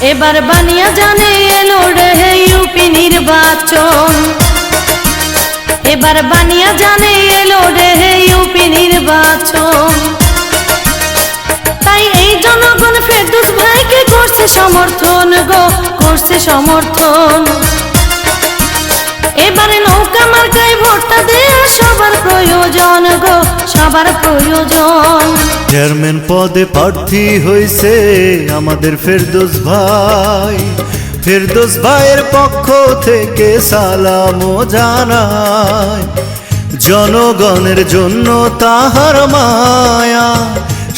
এবার বানিয়া জানে এলো রে ইউপি নির্বাচন। এবার বানিয়া জানে এলো রে ইউপি নির্বাচন। তাই এই জনগণ ফেরদুস ভাইকে করছে সমর্থন গো, করছে সমর্থন। এবারে নৌকা মার্কায় ভোটটা দেয়া সবার প্রয়োজন গো, সবার প্রয়োজন। চেয়ারম্যান পদে প্রার্থী হয়েছে আমাদের ফেরদোস ভাই। ফেরদোস ভাইয়ের পক্ষ থেকে সালাম জানায় জনগণের জন্য তাহার মায়া,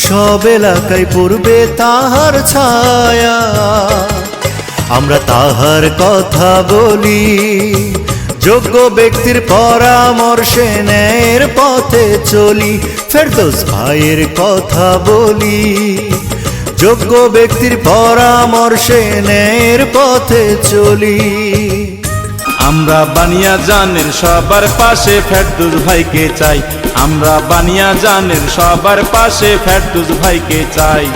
সব এলাকায় পড়বে তাহার ছায়া। আমরা তাহার কথা বলি যোগ্য ব্যক্তির পরামর্শে ন্যায়ের পথে চলি, ফেরদোস ভাইয়ের কথা বলি। যোগ্য ব্যক্তির পরামর্শে ন্যায়ের পথে চলি। আমরা বানিয়া জানের সবার পাশে ফেরদুস ভাইকে চাই। আমরা বানিয়া জানের সবার পাশে ফেরদুস ভাইকে চাই।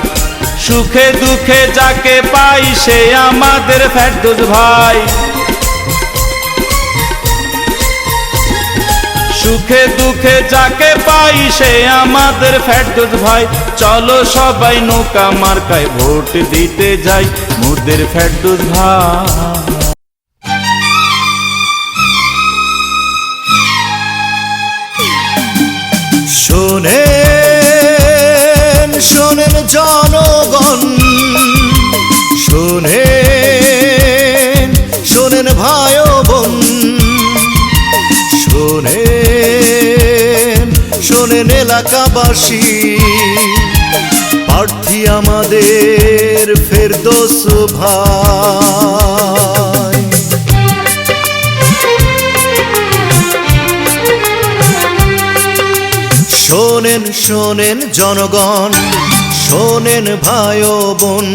সুখে দুঃখে যাকে পাই সে আমাদের ফেরদুস ভাই। সুখে দুঃখে যাকে পাই সে আমাদের ফেরদুস ভাই। চলো সবাই নৌকা মার্কায় ভোট দিতে যাই মোদের ফেরদুস ভাই। শোনেন শোনেন জনগণ। শোনেন শোনেন ভাই বোন। শোনেন শোনেন এলাকাবাসী প্রার্থী আমাদের ফেরদোস ভাই। শোনেন শোনেন জনগণ, শোনেন ভাই বোন,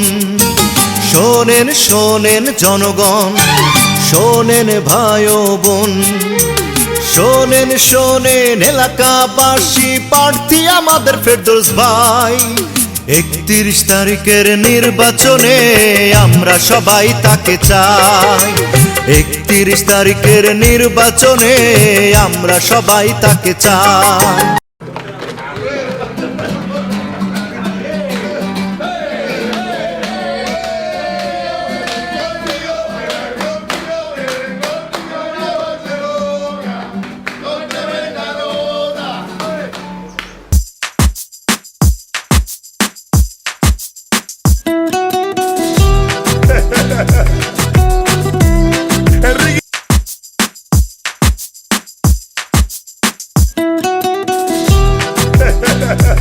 শোনেন শোনেন জনগণ, শোনেন ভাই বোন। শোনেন শোনেন, এলাকাবাসী, প্রার্থী আমাদের ফেরদোস ভাই। একত্রিশ তারিখের নির্বাচনে আমরা সবাই তাকে চাই। একত্রিশ তারিখের নির্বাচনে আমরা সবাই তাকে চাই। Yeah.